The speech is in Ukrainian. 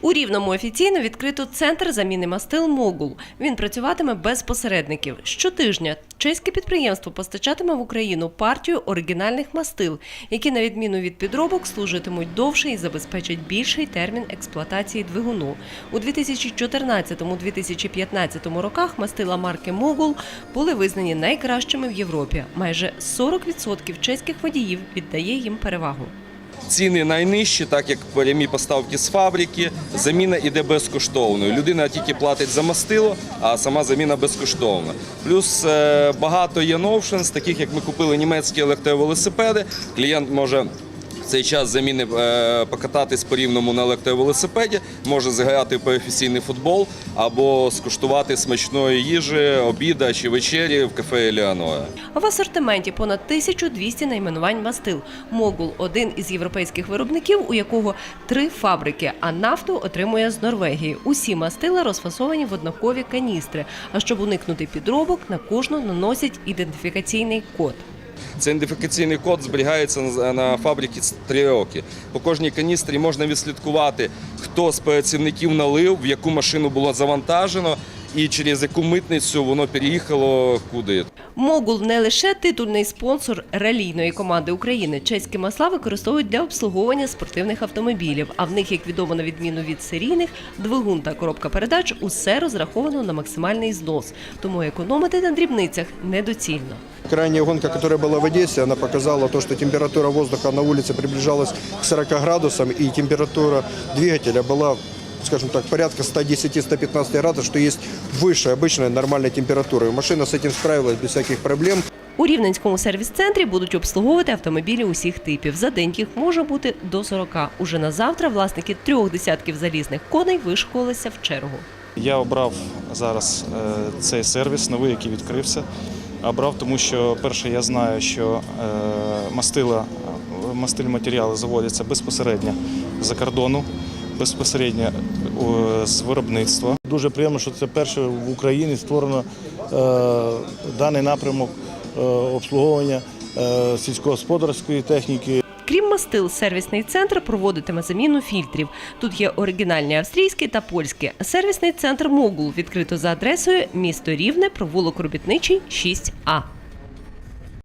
У Рівному офіційно відкрито центр заміни мастил Могул. Він працюватиме без посередників. Щотижня чеське підприємство постачатиме в Україну партію оригінальних мастил, які, на відміну від підробок, служитимуть довше і забезпечать більший термін експлуатації двигуну. У 2014-2015 роках мастила марки Могул були визнані найкращими в Європі. Майже 40% чеських водіїв віддає їм перевагу. Ціни найнижчі, так як прямі поставки з фабрики. Заміна йде безкоштовною. Людина тільки платить за мастило, а сама заміна безкоштовна. Плюс е, багато є новшинс, таких як ми купили німецькі електровелосипеди. Клієнт може. В цей час заміни е, покататись по рівному на електровелосипеді, може заграти в професійний футбол або скуштувати смачної їжі, обіда чи вечері в кафе Елеонора. В асортименті понад 1200 найменувань мастил. Могул один із європейських виробників, у якого три фабрики, а нафту отримує з Норвегії. Усі мастила розфасовані в однакові каністри. А щоб уникнути підробок, на кожну наносять ідентифікаційний код. Цей ідентифікаційний код зберігається на- фабриці три роки. По кожній каністрі можна відслідкувати, хто з працівників налив, в яку машину було завантажено і через яку митницю воно переїхало куди. Могул не лише титульний спонсор ралійної команди України. Чеські масла використовують для обслуговування спортивних автомобілів. А в них, як відомо, на відміну від серійних, двигун та коробка передач усе розраховано на максимальний знос. Тому економити на дрібницях недоцільно. Крайняя гонка, которая была в Одессе, она показала то, что температура воздуха на улице приближалась к 40 градусам, и температура двигателя была, скажем так, порядка 110-115 градусов, что есть выше обычной нормальной температуры. Машина с этим справилась без всяких проблем. У Рівненському сервіс-центрі будуть обслуговувати автомобілі усіх типів. За день їх може бути до 40. Уже на завтра власники трьох десятків залізних коней вишколилися в чергу. Я обрав зараз е, цей сервіс, новий, який відкрився. Обрав, тому що перше, я знаю, що е, мастила, е, мастильні матеріали заводяться безпосередньо за кордону, безпосередньо з виробництва. Дуже приємно, що це перше в Україні створено е, даний напрямок е, обслуговування е, сільськогосподарської техніки. Крім мастил, сервісний центр проводитиме заміну фільтрів. Тут є оригінальні австрійські та польські. Сервісний центр Могул відкрито за адресою місто Рівне, провулок Робітничий, 6А.